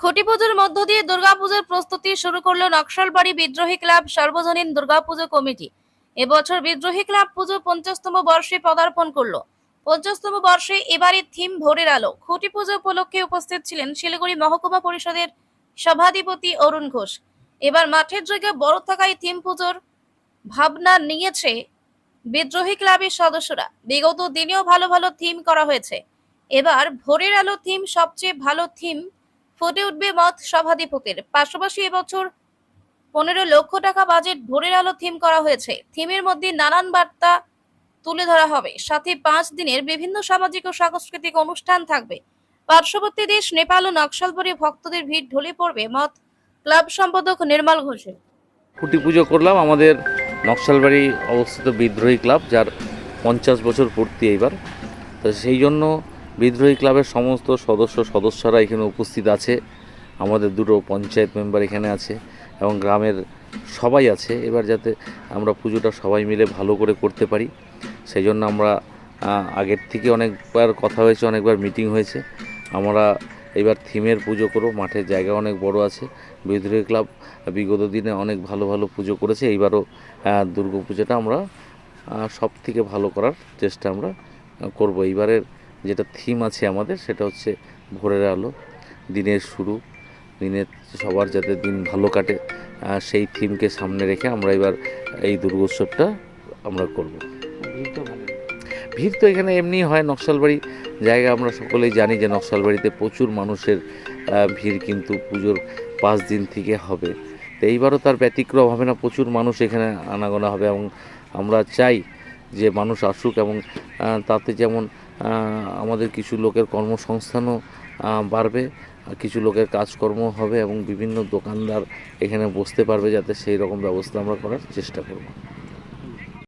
খুঁটি পুজোর মধ্য দিয়ে দুর্গাপুজোর প্রস্তুতি শুরু করল নকশালবাড়ি বিদ্রোহী ক্লাব সর্বজনীন দুর্গাপুজো কমিটি। এবছর বিদ্রোহী ক্লাব পুজো পঞ্চাশতম বর্ষে পদার্পণ করল। পঞ্চাশতম বর্ষে এবারে থিম ভোরের আলো। খুঁটি পুজো উপলক্ষে উপস্থিত ছিলেন শিলিগুড়ি মহকুমা পরিষদের সভাধিপতি অরুণ ঘোষ। এবার মাঠের জায়গায় বড় থাকায় থিম পুজোর ভাবনা নিয়েছে বিদ্রোহী ক্লাবের সদস্যরা। বিগত দিনেও ভালো ভালো থিম করা হয়েছে। এবার ভোরের আলো থিম সবচেয়ে ভালো থিম ফুটে উঠবে মত সভাধিপতির। পাশাপাশি এবছর পনেরো লক্ষ টাকা বাজেট ভোরের আলো থিম করা হয়েছে। থিমের মধ্যে নানান বার্তা তুলে ধরা হবে। সাথে পাঁচ দিনের বিভিন্ন সামাজিক ও সাংস্কৃতিক অনুষ্ঠান থাকবে। পার্শ্ববর্তী দেশ, নেপাল ও নকশালবাড়ি ভক্তদের ভিড় ঢলে পড়বে মত ক্লাব সম্পাদক নির্মল ঘোষের। খুঁটি পুজো করলাম আমাদের নকশালবাড়ি অবস্থিত বিদ্রোহী ক্লাব, যার পঞ্চাশ বছর পূর্তি এইবার। তো সেই জন্য বিদ্রোহী ক্লাবের সমস্ত সদস্য সদস্যরা এখানে উপস্থিত আছে। আমাদের দুটো পঞ্চায়েত মেম্বার এখানে আছে এবং গ্রামের সবাই আছে। এবার যাতে আমরা পুজোটা সবাই মিলে ভালো করে করতে পারি সেই জন্য আমরা আগের থেকে অনেকবার কথা হয়েছে, অনেকবার মিটিং হয়েছে। আমরা এবার থিমের পুজো করব। মাঠের জায়গা অনেক বড় আছে। বিদ্রোহী ক্লাব বিগত দিনে অনেক ভালো ভালো পুজো করেছে। এইবারও দুর্গা পুজোটা আমরা সব থেকে ভালো করার চেষ্টা আমরা করব। এইবারের যেটা থিম আছে আমাদের সেটা হচ্ছে ভোরের আলো দিনের শুরু। দিনের সবার যাতে দিন ভালো কাটে সেই থিমকে সামনে রেখে আমরা এবার এই দুর্গোৎসবটা আমরা করব। ভিড় তো এখানে এমনি হয় নকশালবাড়ি জায়গা আমরা সকলেই জানি যে নকশালবাড়িতে প্রচুর মানুষের ভিড় কিন্তু পুজোর পাঁচ দিন থেকে হবে। তো এইবারও তার ব্যতিক্রম হবে না প্রচুর মানুষ এখানে আনাগোনা হবে এবং আমরা চাই যে মানুষ আসুক এবং তাতে যেমন আমাদের কিছু লোকের কর্মসংস্থানও বাড়বে কিছু লোকের কাজকর্ম হবে এবং বিভিন্ন দোকানদার এখানে বসতে পারবে যাতে সেই রকম ব্যবস্থা আমরা করার চেষ্টা করব।